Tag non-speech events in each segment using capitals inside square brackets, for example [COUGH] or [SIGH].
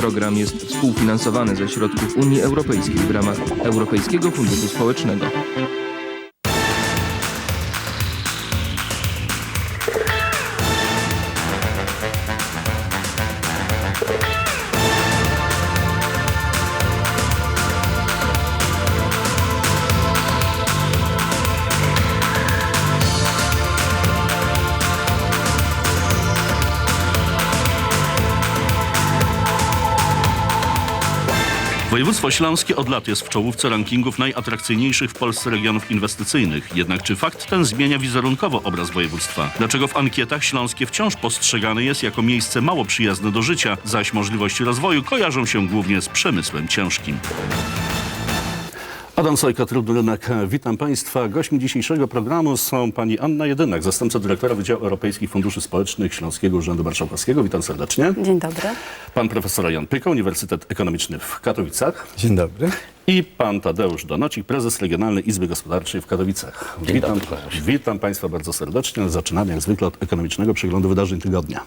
Program jest współfinansowany ze środków Unii Europejskiej w ramach Europejskiego Funduszu Społecznego. Województwo śląskie od lat jest w czołówce rankingów najatrakcyjniejszych w Polsce regionów inwestycyjnych. Jednak czy fakt ten zmienia wizerunkowo obraz województwa? Dlaczego w ankietach śląskie wciąż postrzegane jest jako miejsce mało przyjazne do życia, zaś możliwości rozwoju kojarzą się głównie z przemysłem ciężkim? Adam Sojka, Trudny Rynek. Witam Państwa. Gośćmi dzisiejszego programu są pani Anna Jedynak, zastępca dyrektora Wydziału Europejskich Funduszy Społecznych Śląskiego Urzędu Marszałkowskiego. Witam serdecznie. Dzień dobry. Pan profesor Jan Pyka, Uniwersytet Ekonomiczny w Katowicach. Dzień dobry. I pan Tadeusz Donocik, prezes Regionalnej Izby Gospodarczej w Katowicach. Dzień witam, dobry, witam Państwa bardzo serdecznie. Zaczynamy jak zwykle od ekonomicznego przeglądu wydarzeń tygodnia.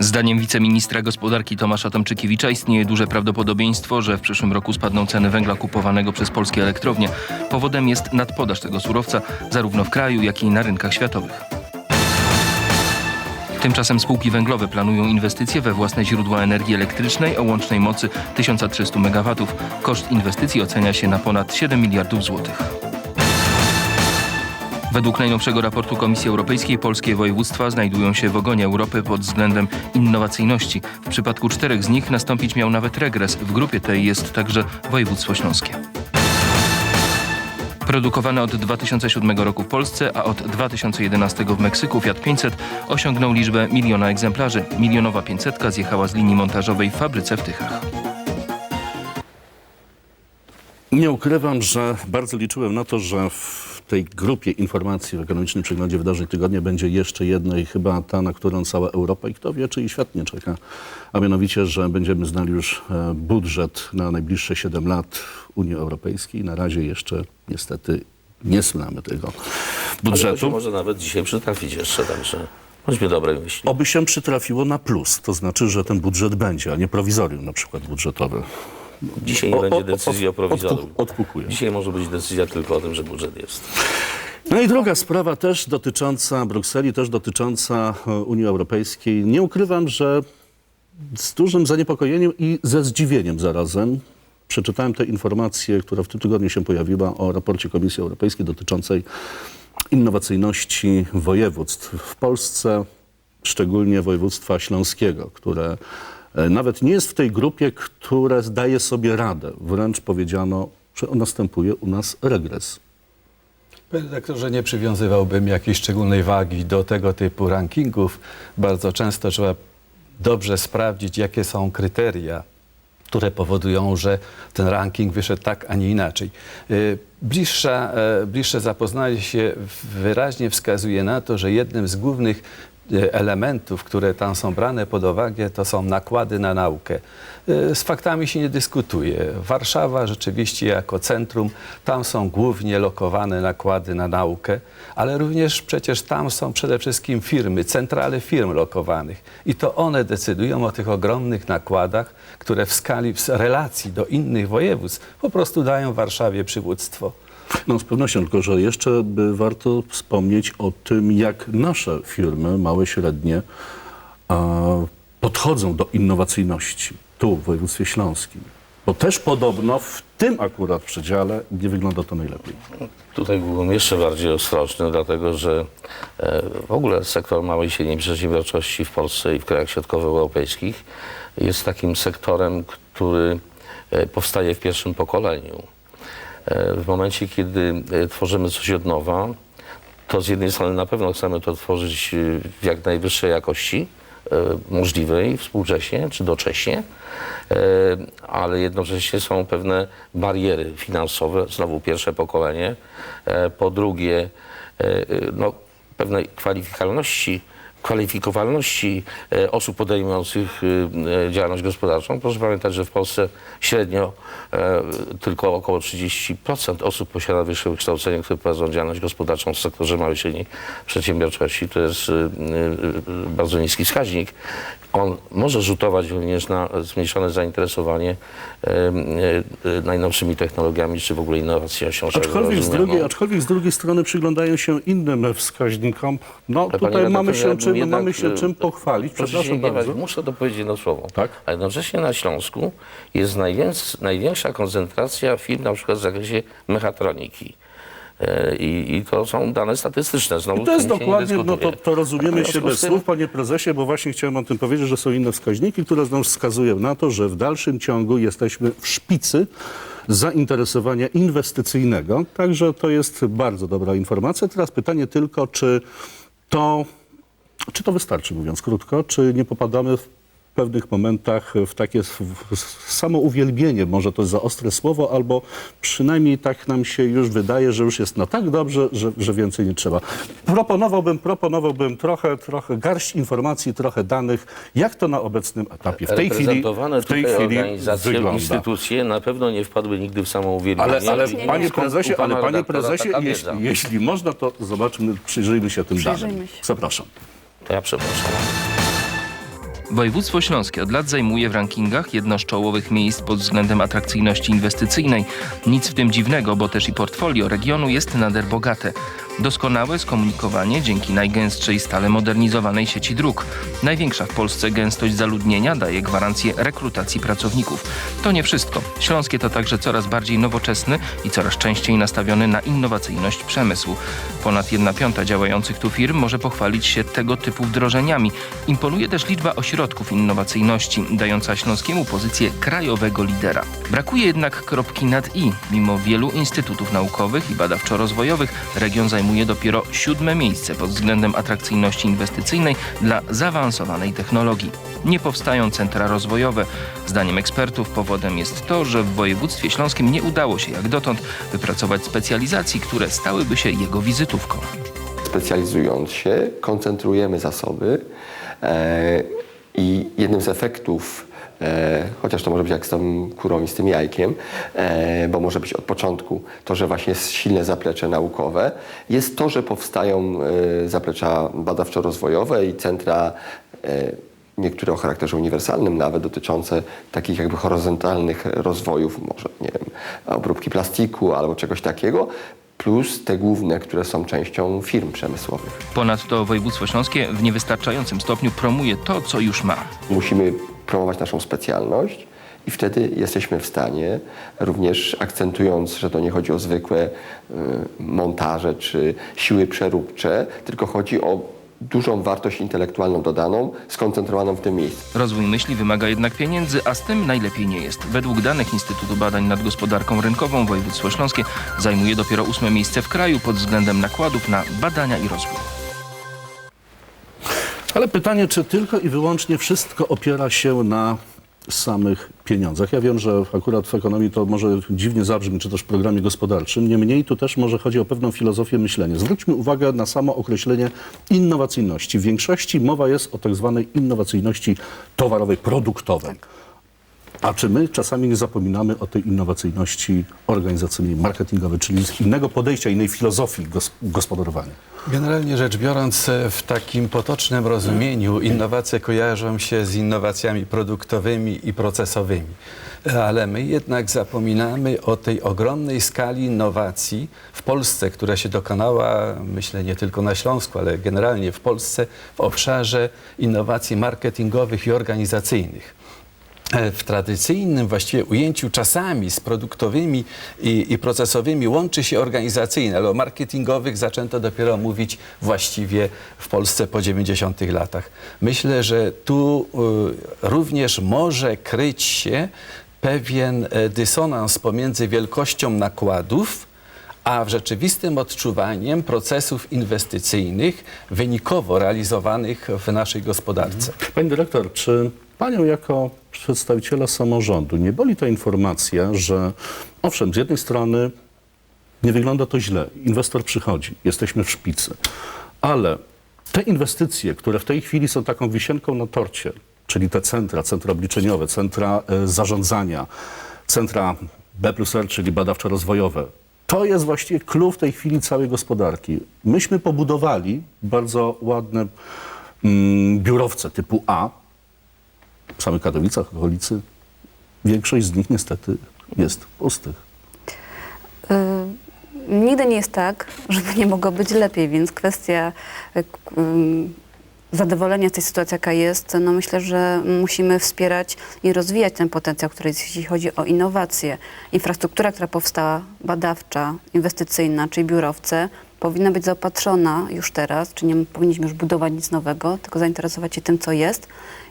Zdaniem wiceministra gospodarki Tomasza Tomczykiewicza istnieje duże prawdopodobieństwo, że w przyszłym roku spadną ceny węgla kupowanego przez polskie elektrownie. Powodem jest nadpodaż tego surowca zarówno w kraju, jak i na rynkach światowych. Tymczasem spółki węglowe planują inwestycje we własne źródła energii elektrycznej o łącznej mocy 1300 MW. Koszt inwestycji ocenia się na ponad 7 miliardów złotych. Według najnowszego raportu Komisji Europejskiej polskie województwa znajdują się w ogonie Europy pod względem innowacyjności. W przypadku czterech z nich nastąpić miał nawet regres. W grupie tej jest także województwo śląskie. Produkowany od 2007 roku w Polsce, a od 2011 w Meksyku Fiat 500 osiągnął liczbę miliona egzemplarzy. Milionowa 500 zjechała z linii montażowej w fabryce w Tychach. Nie ukrywam, że bardzo liczyłem na to, że w tej grupie informacji w ekonomicznym przeglądzie wydarzeń tygodnia będzie jeszcze jedna i chyba ta, na którą cała Europa i kto wie, czy i świat nie czeka. A mianowicie, że będziemy znali już e, budżet na najbliższe 7 lat Unii Europejskiej. Na razie jeszcze niestety nie znamy tego budżetu. może nawet dzisiaj przytrafić jeszcze, także bądźmy dobrej myśli. Oby się przytrafiło na plus, to znaczy, że ten budżet będzie, a nie prowizorium na przykład budżetowe. Dzisiaj nie O- o- będzie o- decyzji o prowizorium. odpuk- odpukuje. Dzisiaj może być decyzja tylko o tym, że budżet jest. No i druga sprawa też dotycząca Brukseli, też dotycząca e, Unii Europejskiej. Nie ukrywam, że z dużym zaniepokojeniem i ze zdziwieniem zarazem przeczytałem tę informację, która w tym tygodniu się pojawiła o raporcie Komisji Europejskiej dotyczącej innowacyjności województw w Polsce, szczególnie województwa śląskiego, które nawet nie jest w tej grupie, które zdaje sobie radę. Wręcz powiedziano, że następuje u nas regres. Panie redaktorze, nie przywiązywałbym jakiejś szczególnej wagi do tego typu rankingów. Bardzo często trzeba dobrze sprawdzić, jakie są kryteria, które powodują, że ten ranking wyszedł tak, a nie inaczej. Y, Bliższa, e, bliższe zapoznanie się wyraźnie wskazuje na to, że jednym z głównych e, elementów, które tam są brane pod uwagę, to są nakłady na naukę. E, Z faktami się nie dyskutuje. Warszawa rzeczywiście jako centrum, tam są głównie lokowane nakłady na naukę, ale również przecież tam są przede wszystkim firmy, centrale firm lokowanych. I to one decydują o tych ogromnych nakładach, które w skali, w relacji do innych województw po prostu dają Warszawie przywództwo. No z pewnością, tylko że jeszcze by warto wspomnieć o tym, jak nasze firmy, małe, średnie, podchodzą do innowacyjności tu w województwie śląskim. Bo też podobno w tym akurat przedziale nie wygląda to najlepiej. Tutaj byłem jeszcze bardziej ostrożny, dlatego że e, w ogóle sektor małej i średniej przedsiębiorczości w Polsce i w krajach środkowoeuropejskich jest takim sektorem, który e, powstaje w pierwszym pokoleniu. E, W momencie, kiedy e, tworzymy coś od nowa, to z jednej strony na pewno chcemy to tworzyć e, w jak najwyższej jakości możliwej współcześnie czy docześnie, ale jednocześnie są pewne bariery finansowe, znowu pierwsze pokolenie, po drugie no, pewnej kwalifikalności kwalifikowalności e, osób podejmujących e, e, działalność gospodarczą. Proszę pamiętać, że w Polsce średnio tylko około 30% osób posiada wyższe wykształcenie, które prowadzą działalność gospodarczą w sektorze małej i średniej przedsiębiorczości. To jest bardzo niski wskaźnik. On może rzutować również na zmniejszone zainteresowanie e, e, najnowszymi technologiami, czy w ogóle innowacjonością. szeroko Aczkolwiek z, drugiej, aczkolwiek z drugiej strony przyglądają się innym wskaźnikom. No Ale tutaj mamy się, ja czym, jednak, mamy się e, czym pochwalić. Przepraszam bardzo. muszę dopowiedzieć jedno słowo. Tak? A jednocześnie na Śląsku jest największa koncentracja firm na przykład w zakresie mechatroniki. E, I, I to są dane statystyczne. Znowu I to jest dokładnie, no to, to rozumiemy się bez słów, panie prezesie, bo właśnie chciałem o tym powiedzieć, że są inne wskaźniki, które znów wskazują na to, że w dalszym ciągu jesteśmy w szpicy zainteresowania inwestycyjnego. Także to jest bardzo dobra informacja. Teraz pytanie tylko, czy to, czy to wystarczy, mówiąc krótko, czy nie popadamy w pewnych momentach w takie w- samo uwielbienie, może to jest za ostre słowo, albo przynajmniej tak nam się już wydaje, że już jest na tak dobrze, że, że więcej nie trzeba. Proponowałbym, proponowałbym trochę, trochę garść informacji, trochę danych, jak to na obecnym etapie w tej chwili, w tej chwili organizacje, wygląda. instytucje na pewno nie wpadły nigdy w samą uwielbienie. Ale, ale I panie prezesie, ale panie prezesie, jeśli, jeśli można, to zobaczmy, przyjrzyjmy się tym Przyjrzyjmy danym. się. Zapraszam. To ja przepraszam. Województwo Śląskie od lat zajmuje w rankingach jedno z czołowych miejsc pod względem atrakcyjności inwestycyjnej. Nic w tym dziwnego, bo też i portfolio regionu jest nader bogate. Doskonałe skomunikowanie dzięki najgęstszej stale modernizowanej sieci dróg. Największa w Polsce gęstość zaludnienia daje gwarancję rekrutacji pracowników. To nie wszystko. Śląskie to także coraz bardziej nowoczesny i coraz częściej nastawiony na innowacyjność przemysł. Ponad 1 piąta działających tu firm może pochwalić się tego typu wdrożeniami. Imponuje też liczba ośrodków innowacyjności, dająca Śląskiemu pozycję krajowego lidera. Brakuje jednak kropki nad i. Mimo wielu instytutów naukowych i badawczo-rozwojowych, region zajmuje dopiero siódme miejsce pod względem atrakcyjności inwestycyjnej dla zaawansowanej technologii. Nie powstają centra rozwojowe. Zdaniem ekspertów powodem jest to, że w województwie śląskim nie udało się jak dotąd wypracować specjalizacji, które stałyby się jego wizytówką. specjalizując się, koncentrujemy zasoby e, i jednym z efektów, e, chociaż to może być jak z tą kurą i z tym jajkiem, e, bo może być od początku to, że właśnie jest silne zaplecze naukowe, jest to, że powstają e, zaplecza badawczo-rozwojowe i centra e, niektóre o charakterze uniwersalnym, nawet dotyczące takich jakby horyzontalnych rozwojów, może nie wiem, obróbki plastiku albo czegoś takiego, plus te główne, które są częścią firm przemysłowych. Ponadto województwo śląskie w niewystarczającym stopniu promuje to, co już ma. Musimy promować naszą specjalność i wtedy jesteśmy w stanie, również akcentując, że to nie chodzi o zwykłe y, montaże czy siły przeróbcze, tylko chodzi o dużą wartość intelektualną dodaną, skoncentrowaną w tym miejscu. Rozwój myśli wymaga jednak pieniędzy, a z tym najlepiej nie jest. Według danych Instytutu Badań nad Gospodarką Rynkową województwo śląskie zajmuje dopiero ósme miejsce w kraju pod względem nakładów na badania i rozwój. Ale pytanie, czy tylko i wyłącznie wszystko opiera się na samych pieniądzach. Ja wiem, że akurat w ekonomii to może dziwnie zabrzmi, czy też w programie gospodarczym. Niemniej tu też może chodzi o pewną filozofię myślenia. Zwróćmy uwagę na samo określenie innowacyjności. W większości mowa jest o tak zwanej innowacyjności towarowej, produktowej. A czy my czasami nie zapominamy o tej innowacyjności organizacyjnej, marketingowej, czyli innego podejścia, innej filozofii gos- gospodarowania? Generalnie rzecz biorąc, w takim potocznym rozumieniu innowacje kojarzą się z innowacjami produktowymi i procesowymi. Ale my jednak zapominamy o tej ogromnej skali innowacji w Polsce, która się dokonała, myślę, nie tylko na Śląsku, ale generalnie w Polsce w obszarze innowacji marketingowych i organizacyjnych. E, w tradycyjnym właściwie ujęciu czasami z produktowymi i, i procesowymi łączy się organizacyjne, ale o marketingowych zaczęto dopiero mówić właściwie w Polsce po 90 latach. Myślę, że tu y, również może kryć się pewien e, dysonans pomiędzy wielkością nakładów, a w rzeczywistym odczuwaniem procesów inwestycyjnych wynikowo realizowanych w naszej gospodarce. Pani dyrektor, czy panią jako przedstawiciela samorządu nie boli ta informacja, że owszem, z jednej strony nie wygląda to źle, inwestor przychodzi, jesteśmy w szpicy, ale te inwestycje, które w tej chwili są taką wisienką na torcie, czyli te centra, centra obliczeniowe, centra e, zarządzania, centra B plus R, czyli badawczo-rozwojowe, to jest właściwie clue w tej chwili całej gospodarki. Myśmy pobudowali bardzo ładne mm, biurowce typu A w samych Katowicach, okolicy. Większość z nich niestety jest pustych. Y, Nigdy nie jest tak, [LAUGHS] żeby nie mogło być lepiej, więc kwestia y, zadowolenia z tej sytuacji, jaka jest, no myślę, że musimy wspierać i rozwijać ten potencjał, który jest, jeśli chodzi o innowacje. Infrastruktura, która powstała, badawcza, inwestycyjna, czyli biurowce, powinna być zaopatrzona już teraz, czy nie powinniśmy już budować nic nowego, tylko zainteresować się tym, co jest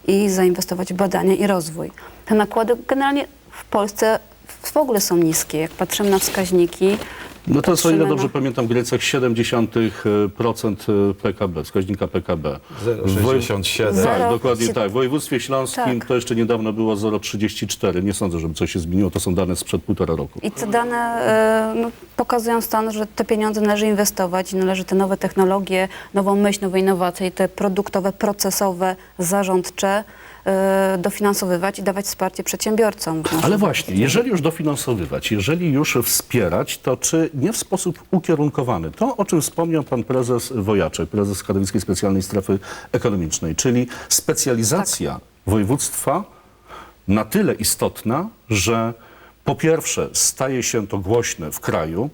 i zainwestować w badania i rozwój. Te nakłady generalnie w Polsce w ogóle są niskie. Jak patrzymy na wskaźniki, No to jest, o ile dobrze na- pamiętam, w Grecjach 0,7% PKB, wskaźnika PKB. 0,67. Tak, dokładnie tak. W województwie śląskim Tak. to jeszcze niedawno było 0,34. Nie sądzę, żeby coś się zmieniło. To są dane sprzed półtora roku. I te dane e, no, pokazują stan, że te pieniądze należy inwestować i należy te nowe technologie, nową myśl, nowe innowacje i te produktowe, procesowe, zarządcze dofinansowywać i dawać wsparcie przedsiębiorcom. Ale właśnie, jeżeli już dofinansowywać, jeżeli już wspierać, to czy nie w sposób ukierunkowany? To, o czym wspomniał pan prezes Wojaczek, prezes Katowickiej Specjalnej Strefy Ekonomicznej, czyli specjalizacja województwa na tyle istotna, że po pierwsze staje się to głośne w kraju,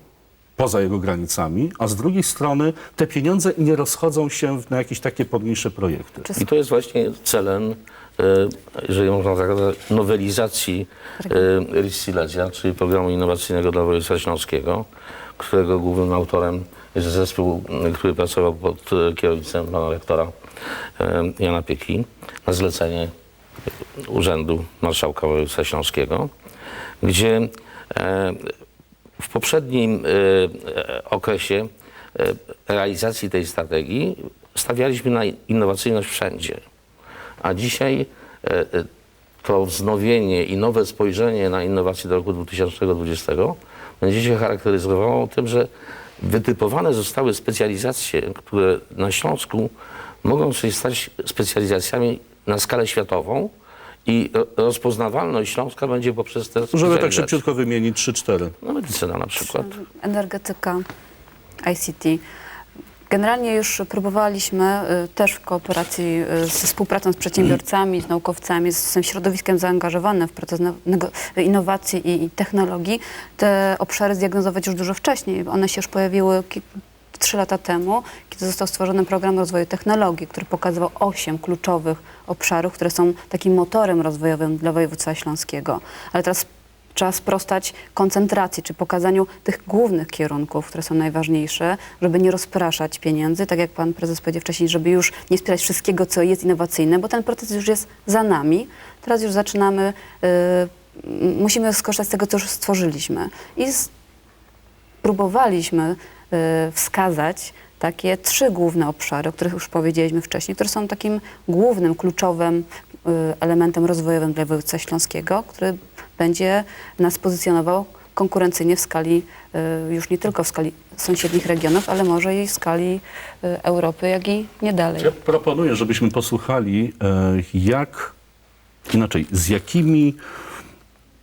poza jego granicami, a z drugiej strony te pieniądze nie rozchodzą się na jakieś takie pomniejsze projekty. Czy I to jest właśnie celem, e, jeżeli można tak nazwać, nowelizacji e, RIS-Silesia, czyli Programu Innowacyjnego dla Województwa Śląskiego, którego głównym autorem jest zespół, który pracował pod e, kierownictwem pana rektora e, Jana Pieki na zlecenie Urzędu Marszałka Województwa Śląskiego, gdzie e, w poprzednim e, e, okresie e, realizacji tej strategii stawialiśmy na innowacyjność wszędzie. A dzisiaj e, e, to wznowienie i nowe spojrzenie na innowacje do roku 2020 będzie się charakteryzowało tym, że wytypowane zostały specjalizacje, które na Śląsku mogą się stać specjalizacjami na skalę światową i ro- rozpoznawalność Śląska będzie poprzez te Żeby tak szybciutko wymienić 3-4. No medycyna na przykład. energetyka, ICT. Generalnie już próbowaliśmy y, też w kooperacji y, ze współpracą z przedsiębiorcami, z naukowcami, z tym środowiskiem zaangażowanym w proces no- innowacji i, technologii, te obszary zdiagnozować już dużo wcześniej. One się już pojawiły trzy lata temu, kiedy został stworzony program rozwoju technologii, który pokazywał osiem kluczowych obszarów, które są takim motorem rozwojowym dla województwa śląskiego. Ale teraz trzeba sprostać koncentracji, czy pokazaniu tych głównych kierunków, które są najważniejsze, żeby nie rozpraszać pieniędzy, tak jak pan prezes powiedział wcześniej, żeby już nie wspierać wszystkiego, co jest innowacyjne, bo ten proces już jest za nami. Teraz już zaczynamy, y, musimy skorzystać z tego, co już stworzyliśmy. I z, próbowaliśmy y, wskazać takie trzy główne obszary, o których już powiedzieliśmy wcześniej, które są takim głównym, kluczowym y, elementem rozwojowym dla województwa śląskiego, który będzie nas pozycjonował konkurencyjnie w skali, y, już nie tylko w skali sąsiednich regionów, ale może i w skali y, Europy, jak i nie dalej. Ja proponuję, żebyśmy posłuchali, e, jak, inaczej, z jakimi,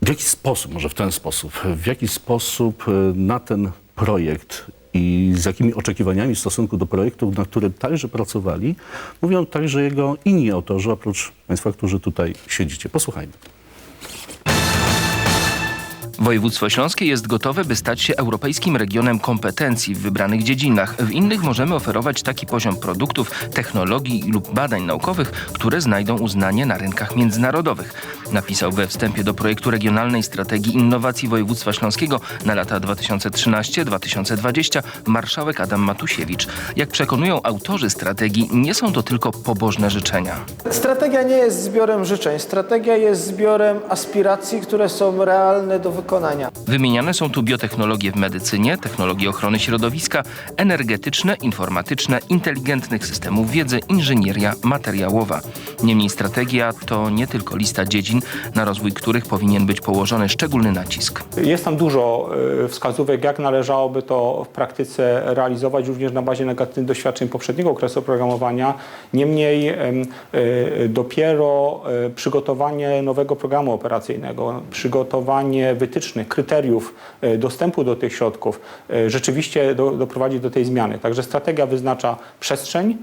w jaki sposób, może w ten sposób, w jaki sposób e, na ten projekt i z jakimi oczekiwaniami w stosunku do projektu, na którym także pracowali, mówią także jego inni autorzy, oprócz Państwa, którzy tutaj siedzicie. Posłuchajmy. Województwo Śląskie jest gotowe, by stać się europejskim regionem kompetencji w wybranych dziedzinach. W innych możemy oferować taki poziom produktów, technologii lub badań naukowych, które znajdą uznanie na rynkach międzynarodowych. Napisał we wstępie do projektu Regionalnej Strategii Innowacji Województwa Śląskiego na lata 2013-2020 marszałek Adam Matusiewicz. Jak przekonują autorzy strategii, nie są to tylko pobożne życzenia. Strategia nie jest zbiorem życzeń. Strategia jest zbiorem aspiracji, które są realne do wykonania. Wymieniane są tu biotechnologie w medycynie, technologie ochrony środowiska, energetyczne, informatyczne, inteligentnych systemów wiedzy, inżynieria materiałowa. Niemniej strategia to nie tylko lista dziedzin, na rozwój których powinien być położony szczególny nacisk. Jest tam dużo e, wskazówek, jak należałoby to w praktyce realizować, również na bazie negatywnych doświadczeń poprzedniego okresu programowania. Niemniej em, e, dopiero e, przygotowanie nowego programu operacyjnego, przygotowanie wytycznych, kryteriów dostępu do tych środków rzeczywiście do, doprowadzi do tej zmiany. Także strategia wyznacza przestrzeń,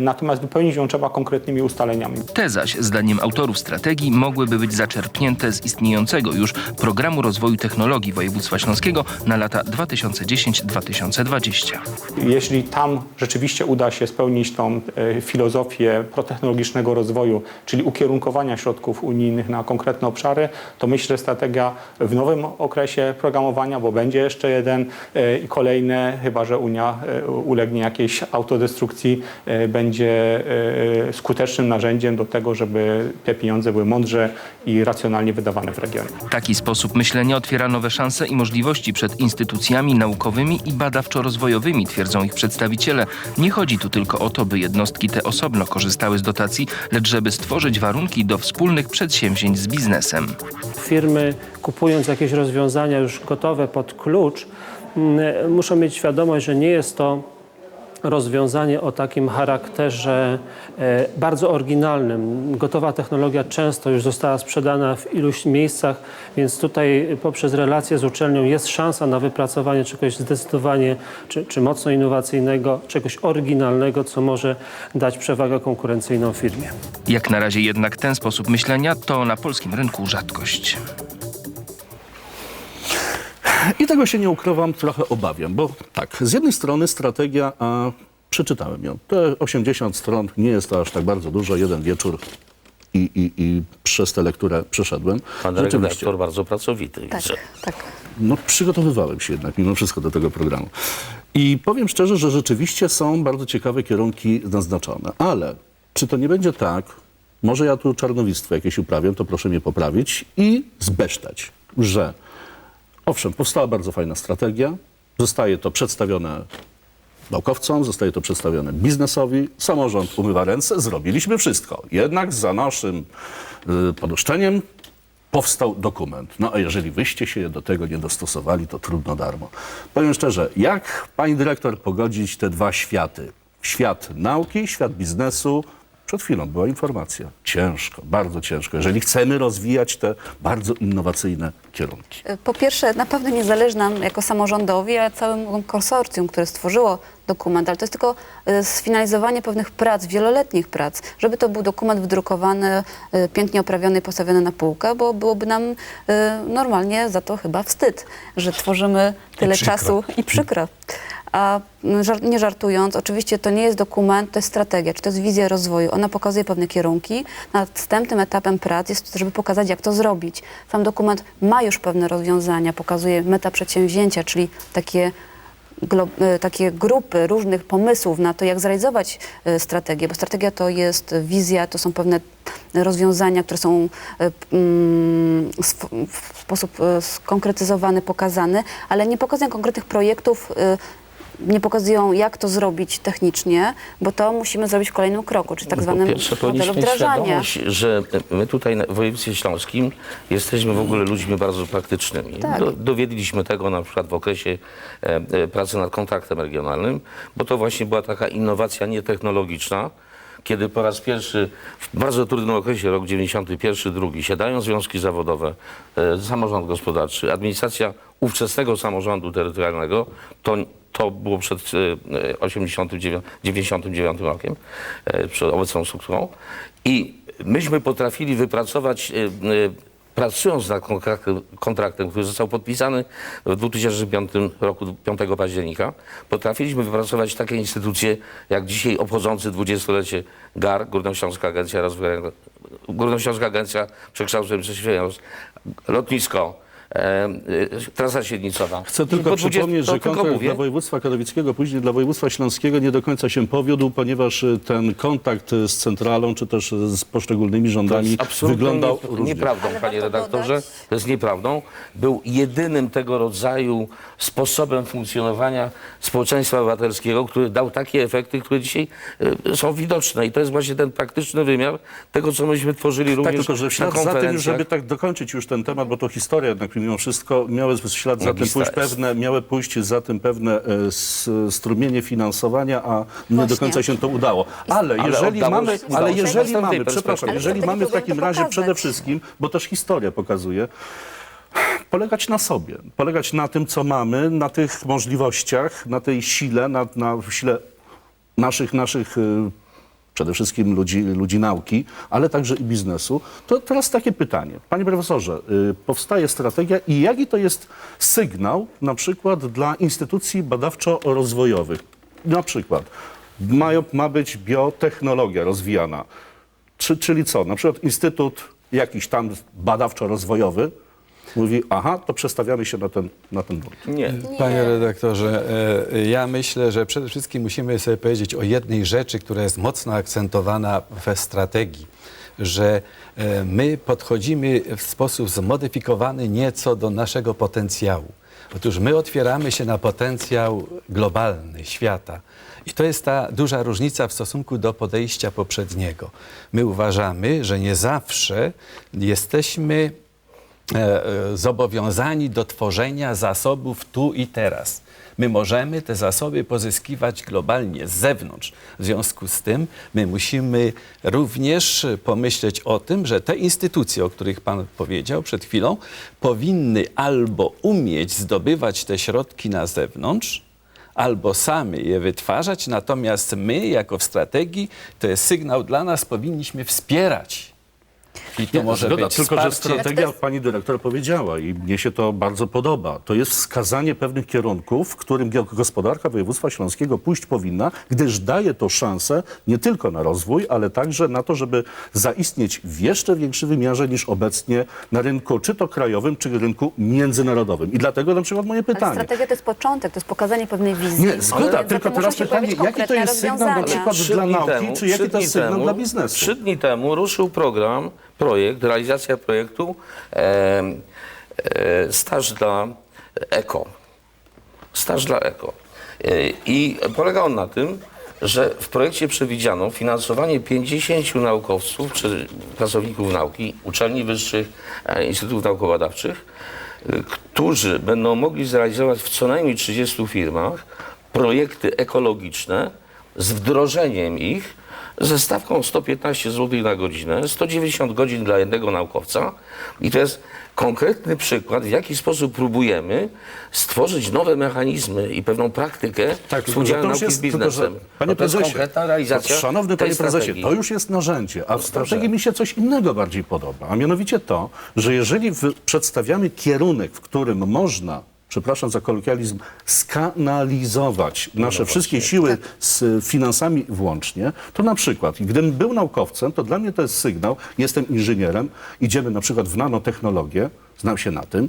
natomiast wypełnić ją trzeba konkretnymi ustaleniami. Te zaś, zdaniem autorów strategii, mogłyby być zaczerpnięte z istniejącego już Programu Rozwoju Technologii Województwa Śląskiego na lata 2010-2020. Jeśli tam rzeczywiście uda się spełnić tą e, filozofię protechnologicznego rozwoju, czyli ukierunkowania środków unijnych na konkretne obszary, to myślę, że strategia w nowym okresie programowania, bo będzie jeszcze jeden e, i kolejne, chyba że Unia e, ulegnie jakiejś autodestrukcji, e, będzie e, skutecznym narzędziem do tego, żeby te pieniądze były mądrze i racjonalnie wydawane w regionie. Taki sposób myślenia otwiera nowe szanse i możliwości przed instytucjami naukowymi i badawczo-rozwojowymi, twierdzą ich przedstawiciele. Nie chodzi tu tylko o to, by jednostki te osobno korzystały z dotacji, lecz żeby stworzyć warunki do wspólnych przedsięwzięć z biznesem. firmy kupując jakieś rozwiązania już gotowe pod klucz, mm, muszą mieć świadomość, że nie jest to rozwiązanie o takim charakterze e, bardzo oryginalnym. Gotowa technologia często już została sprzedana w iluś miejscach, więc tutaj poprzez relacje z uczelnią jest szansa na wypracowanie czegoś zdecydowanie czy, czy mocno innowacyjnego, czegoś oryginalnego, co może dać przewagę konkurencyjną firmie. Jak na razie jednak ten sposób myślenia to na polskim rynku rzadkość. I tego się nie ukrywam, trochę obawiam, bo tak, z jednej strony strategia, a przeczytałem ją. Te 80 stron nie jest to aż tak bardzo dużo, jeden wieczór i, i, i przez tę lekturę przeszedłem. Pan redaktor bardzo pracowity, Tak, widzę. tak. No, przygotowywałem się jednak mimo wszystko do tego programu. I powiem szczerze, że rzeczywiście są bardzo ciekawe kierunki naznaczone. Ale czy to nie będzie tak, może ja tu czarnowictwo jakieś uprawiam, to proszę mnie poprawić i zbesztać, że owszem, powstała bardzo fajna strategia, zostaje to przedstawione naukowcom, zostaje to przedstawione biznesowi, samorząd umywa ręce, zrobiliśmy wszystko. Jednak za naszym y, poduszczeniem powstał dokument. No a jeżeli wyście się do tego nie dostosowali, to trudno darmo. Powiem szczerze, jak pani dyrektor pogodzić te dwa światy? Świat nauki, świat biznesu. Przed chwilą była informacja. Ciężko, bardzo ciężko, jeżeli chcemy rozwijać te bardzo innowacyjne kierunki. Po pierwsze, na pewno nie zależy nam jako samorządowi, a całym konsorcjum, które stworzyło dokument, ale to jest tylko y, sfinalizowanie pewnych prac, wieloletnich prac, żeby to był dokument wydrukowany, y, pięknie oprawiony i postawiony na półkę, bo byłoby nam normalnie za to chyba wstyd, że tworzymy tyle przykro. czasu i przykro. A mm, żar- nie żartując, oczywiście to nie jest dokument, to jest strategia, czy to jest wizja rozwoju. Ona pokazuje pewne kierunki. Następnym etapem prac jest, żeby pokazać, jak to zrobić. Sam dokument ma już pewne rozwiązania, pokazuje meta przedsięwzięcia, czyli takie e, takie grupy różnych pomysłów na to, jak zrealizować e, strategię, bo strategia to jest wizja, to są pewne rozwiązania, które są e, mm, w sposób skonkretyzowany, pokazane, ale nie pokazują konkretnych projektów, nie pokazują, jak to zrobić technicznie, bo to musimy zrobić w kolejnym kroku, czyli tak Po zwanym pierwsze, modelu wdrażania. świadomość, że my tutaj w województwie śląskim jesteśmy w ogóle ludźmi bardzo praktycznymi. Tak. Do, dowiedliśmy tego na przykład w okresie e, e, pracy nad kontraktem regionalnym, bo to właśnie była taka innowacja nietechnologiczna, kiedy po raz pierwszy w bardzo trudnym okresie, rok 91-2, siadają związki zawodowe, e, samorząd gospodarczy, administracja ówczesnego samorządu terytorialnego, to, to było przed e, 89, 99 rokiem, e, przed obecną strukturą. I myśmy potrafili wypracować e, e, pracując nad kontraktem, który został podpisany w 2005 roku, 5 października, potrafiliśmy wypracować takie instytucje, jak dzisiaj obchodzący 20-lecie GAR, Górnośląska Agencja Rozwoju, Górnośląska Agencja Przekształceń Przedsiębiorstw, lotnisko, e, e, trasa średnicowa. Chcę tylko po 20 przypomnieć, to że tylko kontrakt mówię. dla województwa katowickiego, później dla województwa śląskiego nie do końca się powiódł, ponieważ y, ten kontakt y, z centralą, czy też z poszczególnymi rządami wyglądał nie, różnie. nieprawdą, Ale panie redaktorze. dodać- To jest nieprawdą. Był jedynym tego rodzaju sposobem funkcjonowania społeczeństwa obywatelskiego, który dał takie efekty, które dzisiaj e, są widoczne. I to jest właśnie ten praktyczny wymiar tego, co myśmy tworzyli Tak, również tylko że w na ślad za tym, konferencjach. żeby tak dokończyć już ten temat, bo to historia jednak mimo wszystko, miały w ślad za tym pójść pewne, miały pójść za tym pewne e, s, strumienie finansowania, a nie do końca się to udało. Ale jeżeli mamy, ale jeżeli mamy, przepraszam, Ale jeżeli mamy w takim razie pokazać. przede wszystkim, bo też historia pokazuje, polegać na sobie, polegać na tym, co mamy, na tych możliwościach, na tej sile, na, na sile naszych, naszych y, przede wszystkim ludzi, ludzi nauki, ale także i biznesu. To teraz takie pytanie. Panie profesorze, y, powstaje strategia i jaki to jest sygnał na przykład dla instytucji badawczo-rozwojowych? Na przykład mają, ma być biotechnologia rozwijana. Czy, czyli co? Na przykład instytut jakiś tam badawczo-rozwojowy mówi, aha, to przestawiamy się na ten, na ten nurt. Nie. Panie redaktorze, e, ja myślę, że przede wszystkim musimy sobie powiedzieć o jednej rzeczy, która jest mocno akcentowana we strategii, że e, my podchodzimy w sposób zmodyfikowany nieco do naszego potencjału. Otóż my otwieramy się na potencjał globalny świata. I to jest ta duża różnica w stosunku do podejścia poprzedniego. My uważamy, że nie zawsze jesteśmy e, e, zobowiązani do tworzenia zasobów tu i teraz. My możemy te zasoby pozyskiwać globalnie z zewnątrz. W związku z tym my musimy również pomyśleć o tym, że te instytucje, o których Pan powiedział przed chwilą, powinny albo umieć zdobywać te środki na zewnątrz, albo same je wytwarzać, natomiast my, jako w strategii, to jest sygnał dla nas, powinniśmy wspierać. I to może Zgoda, być tylko, że wsparcie strategia, jak pani dyrektor powiedziała i mnie się to bardzo podoba, to jest wskazanie pewnych kierunków, w którym gospodarka województwa śląskiego pójść powinna, gdyż daje to szansę nie tylko na rozwój, ale także na to, żeby zaistnieć w jeszcze większym wymiarze niż obecnie na rynku, czy to krajowym, czy rynku międzynarodowym. I dlatego na przykład moje Ale pytanie. strategia to jest początek, to jest pokazanie pewnej wizji. Nie, zgoda, Ale tylko teraz pytanie, jaki to jest sygnał na przykład dla nauki, temu- czy jaki to jest sygnał temu- dla biznesu? Trzy dni temu ruszył program, projekt, realizacja projektu e, e, Staż dla Eko. Staż dla Eko. E, I polega on na tym, że w projekcie przewidziano finansowanie 50 naukowców czy pracowników nauki, uczelni wyższych, e, instytutów naukowo-badawczych, e, którzy będą mogli zrealizować w co najmniej 30 firmach projekty ekologiczne z wdrożeniem ich ze stawką 115 zł na godzinę, 190 godzin dla jednego naukowca i to jest konkretny przykład, w jaki sposób próbujemy stworzyć nowe mechanizmy i pewną praktykę Tak, współdziałania nauki jest, z tylko, że, biznesem. panie No to jest prezesie, konkretna realizacja szanowny panie prezesie, strategii. to już jest narzędzie, a w strategii mi się coś innego bardziej podoba, a mianowicie to, że jeżeli przedstawiamy kierunek, w którym można przepraszam za kolokwializm, skanalizować nasze wszystkie siły z finansami włącznie, to na przykład, gdybym był naukowcem, to dla mnie to jest sygnał, jestem inżynierem, idziemy na przykład w nanotechnologię, znam się na tym,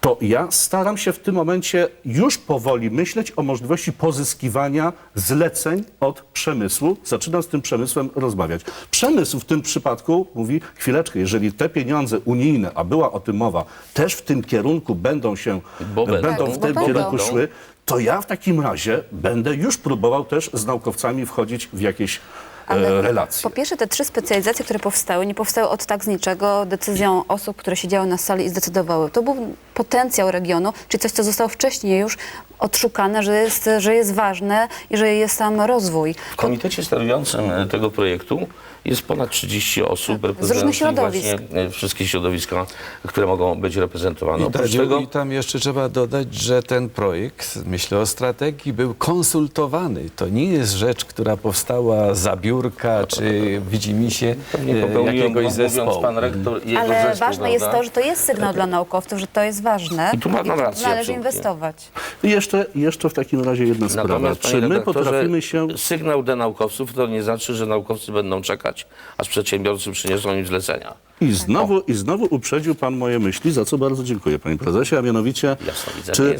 to ja staram się w tym momencie już powoli myśleć o możliwości pozyskiwania zleceń od przemysłu. Zaczynam z tym przemysłem rozmawiać. Przemysł w tym przypadku mówi, chwileczkę, jeżeli te pieniądze unijne, a była o tym mowa, też w tym kierunku będą się, Bo będą. będą w Tak, tym będą. kierunku szły, to ja w takim razie będę już próbował też z naukowcami wchodzić w jakieś e, relacje. Po pierwsze, te trzy specjalizacje, które powstały, nie powstały od tak z niczego decyzją osób, które siedziały na sali i zdecydowały. To był potencjał regionu, czyli coś, co zostało wcześniej już odszukane, że jest, że jest ważne i że jest tam rozwój. W komitecie sterującym e, tego projektu jest ponad 30 osób Tak, reprezentujących właśnie e, wszystkie środowiska, które mogą być reprezentowane. I, Oprócz tam, tego I tam jeszcze trzeba dodać, że ten projekt, myślę o strategii, był konsultowany. To nie jest rzecz, która powstała za biurem Turka czy Widzimisię Pewnie e, popełniłem jakiegoś zespołu. pan rektor i jego Ale zespół, ważne jest prawda? to, że to jest sygnał dla naukowców, że to jest ważne I tu ma należy absolutnie. inwestować. I jeszcze, jeszcze w takim razie jedna sprawa. Natomiast, Czy my potrafimy się... Sygnał dla naukowców to nie znaczy, że naukowcy będą czekać, aż przedsiębiorcy przyniosą im zlecenia. I znowu, I znowu uprzedził pan moje myśli, za co bardzo dziękuję, panie prezesie, a mianowicie... Jasno widzę, Czy-.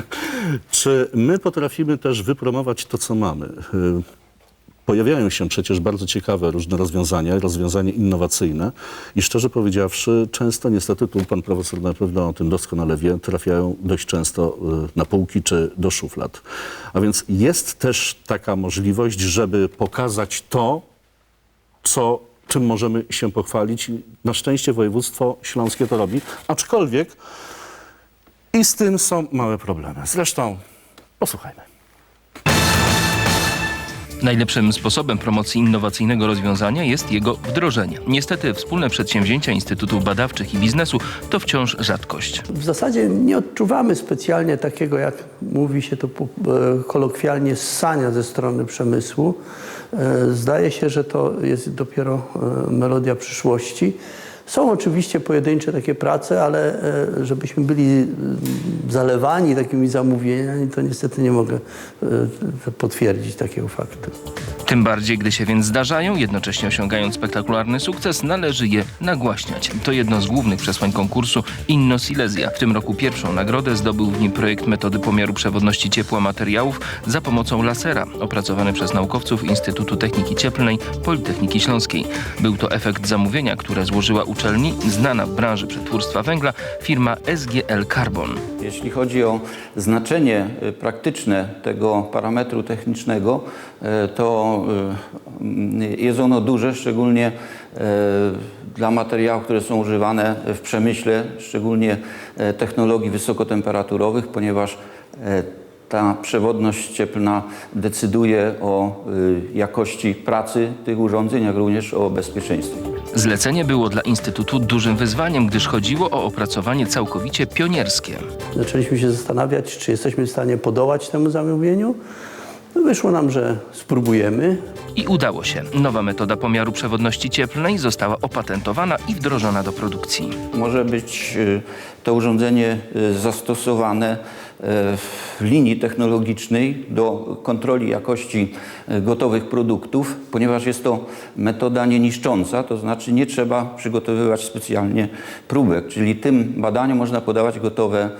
[LAUGHS] Czy my potrafimy też wypromować to, co mamy? Y, Pojawiają się przecież bardzo ciekawe różne rozwiązania, rozwiązania innowacyjne i szczerze powiedziawszy, często niestety, tu pan profesor na pewno o tym doskonale wie, trafiają dość często y, na półki czy do szuflad. A więc jest też taka możliwość, żeby pokazać to, co, czym możemy się pochwalić. Na szczęście województwo śląskie to robi, aczkolwiek i z tym są małe problemy. Zresztą posłuchajmy. Najlepszym sposobem promocji innowacyjnego rozwiązania jest jego wdrożenie. Niestety wspólne przedsięwzięcia Instytutów Badawczych i Biznesu to wciąż rzadkość. W zasadzie nie odczuwamy specjalnie takiego, jak mówi się to e, kolokwialnie, ssania ze strony przemysłu. E, Zdaje się, że to jest dopiero e, melodia przyszłości. Są oczywiście pojedyncze takie prace, ale e, żebyśmy byli mm, zalewani takimi zamówieniami, to niestety nie mogę e, potwierdzić takiego faktu. Tym bardziej, gdy się więc zdarzają, jednocześnie osiągając spektakularny sukces, należy je nagłaśniać. To jedno z głównych przesłań konkursu Inno Silesia. W tym roku pierwszą nagrodę zdobył w nim projekt metody pomiaru przewodności ciepła materiałów za pomocą lasera, opracowany przez naukowców Instytutu Techniki Cieplnej Politechniki Śląskiej. Był to efekt zamówienia, które złożyła uczelni znana w branży przetwórstwa węgla firma SGL Carbon. Jeśli chodzi o znaczenie y, praktyczne tego parametru technicznego, y, to y, jest ono duże, szczególnie dla materiałów, które są używane w przemyśle, szczególnie technologii wysokotemperaturowych, ponieważ ta przewodność cieplna decyduje o y, jakości pracy tych urządzeń, jak również o bezpieczeństwie. Zlecenie było dla Instytutu dużym wyzwaniem, gdyż chodziło o opracowanie całkowicie pionierskie. Zaczęliśmy się zastanawiać, czy jesteśmy w stanie podołać temu zamówieniu. No wyszło nam, że spróbujemy. I udało się. Nowa metoda pomiaru przewodności cieplnej została opatentowana i wdrożona do produkcji. Może być y, to urządzenie y, zastosowane linii technologicznej do kontroli jakości y, gotowych produktów, ponieważ jest to metoda nieniszcząca, to znaczy nie trzeba przygotowywać specjalnie próbek, czyli tym badaniom można podawać gotowe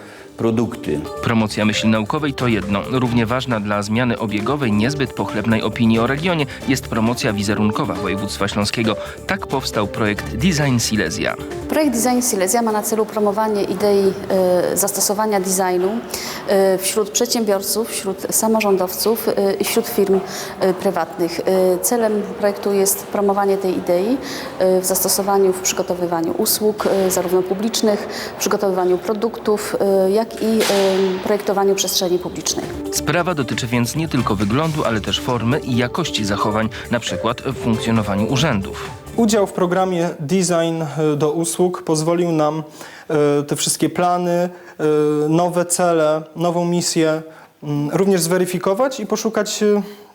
produkty. Promocja myśli naukowej to jedno. Równie ważna dla zmiany obiegowej, niezbyt pochlebnej opinii o regionie jest promocja wizerunkowa województwa śląskiego. Tak powstał projekt Design Silesia. Projekt Design Silesia ma na celu promowanie idei e, zastosowania designu e, wśród przedsiębiorców, wśród samorządowców e, i wśród firm e, prywatnych. E, Celem projektu jest promowanie tej idei e, w zastosowaniu w przygotowywaniu usług, e, zarówno publicznych, w przygotowywaniu produktów, e, jak i projektowaniu przestrzeni publicznej. Sprawa dotyczy więc nie tylko wyglądu, ale też formy i jakości zachowań, na przykład w funkcjonowaniu urzędów. Udział w programie Design e, do usług pozwolił nam e, te wszystkie plany, e, nowe cele, nową misję również zweryfikować i poszukać,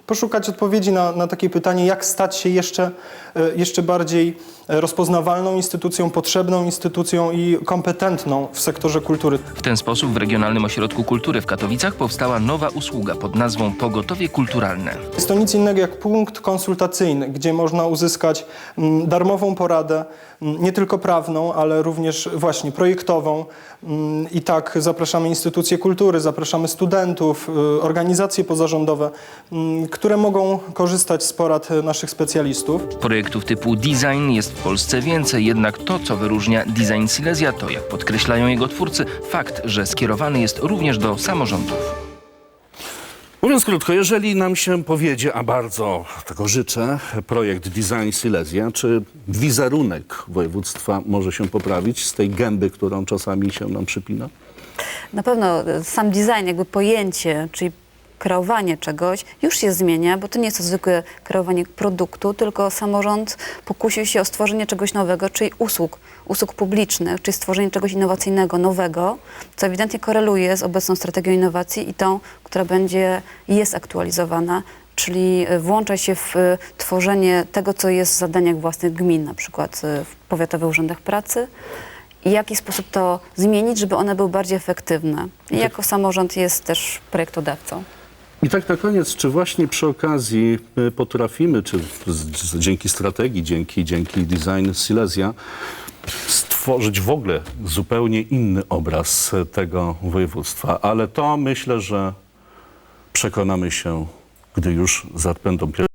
poszukać odpowiedzi na, na takie pytanie, jak stać się jeszcze, e, jeszcze bardziej e, rozpoznawalną instytucją, potrzebną instytucją i kompetentną w sektorze kultury. W ten sposób w Regionalnym Ośrodku Kultury w Katowicach powstała nowa usługa pod nazwą Pogotowie Kulturalne. Jest to nic innego jak punkt konsultacyjny, gdzie można uzyskać mm, darmową poradę, nie tylko prawną, ale również właśnie projektową. Mm, I tak zapraszamy instytucje kultury, zapraszamy studentów, y, organizacje pozarządowe, mm, które mogą korzystać z porad y, naszych specjalistów. Projektów typu design jest w Polsce więcej, jednak to, co wyróżnia design Silesia, to, jak podkreślają jego twórcy, fakt, że skierowany jest również do samorządów. Mówiąc krótko, jeżeli nam się powiedzie, a bardzo tego życzę, projekt Design Silesia, czy wizerunek województwa może się poprawić z tej gęby, którą czasami się nam przypina? Na pewno sam design, jakby pojęcie, czyli kreowanie czegoś już się zmienia, bo to nie jest to zwykłe kreowanie produktu, tylko samorząd pokusił się o stworzenie czegoś nowego, czyli usług, usług publicznych, czyli stworzenie czegoś innowacyjnego, nowego, co ewidentnie koreluje z obecną strategią innowacji i tą, która będzie, jest aktualizowana czyli y, włącza się w y, tworzenie tego, co jest w zadaniach własnych gmin, na przykład y, w powiatowych urzędach pracy i w jaki sposób to zmienić, żeby one były bardziej efektywne. I jako samorząd jest też projektodawcą. I tak na koniec, czy właśnie przy okazji y, potrafimy, czy z, z, dzięki strategii, dzięki, dzięki design Silesia, stworzyć w ogóle zupełnie inny obraz tego województwa. Ale to myślę, że przekonamy się, gdy już za- będą pierwsze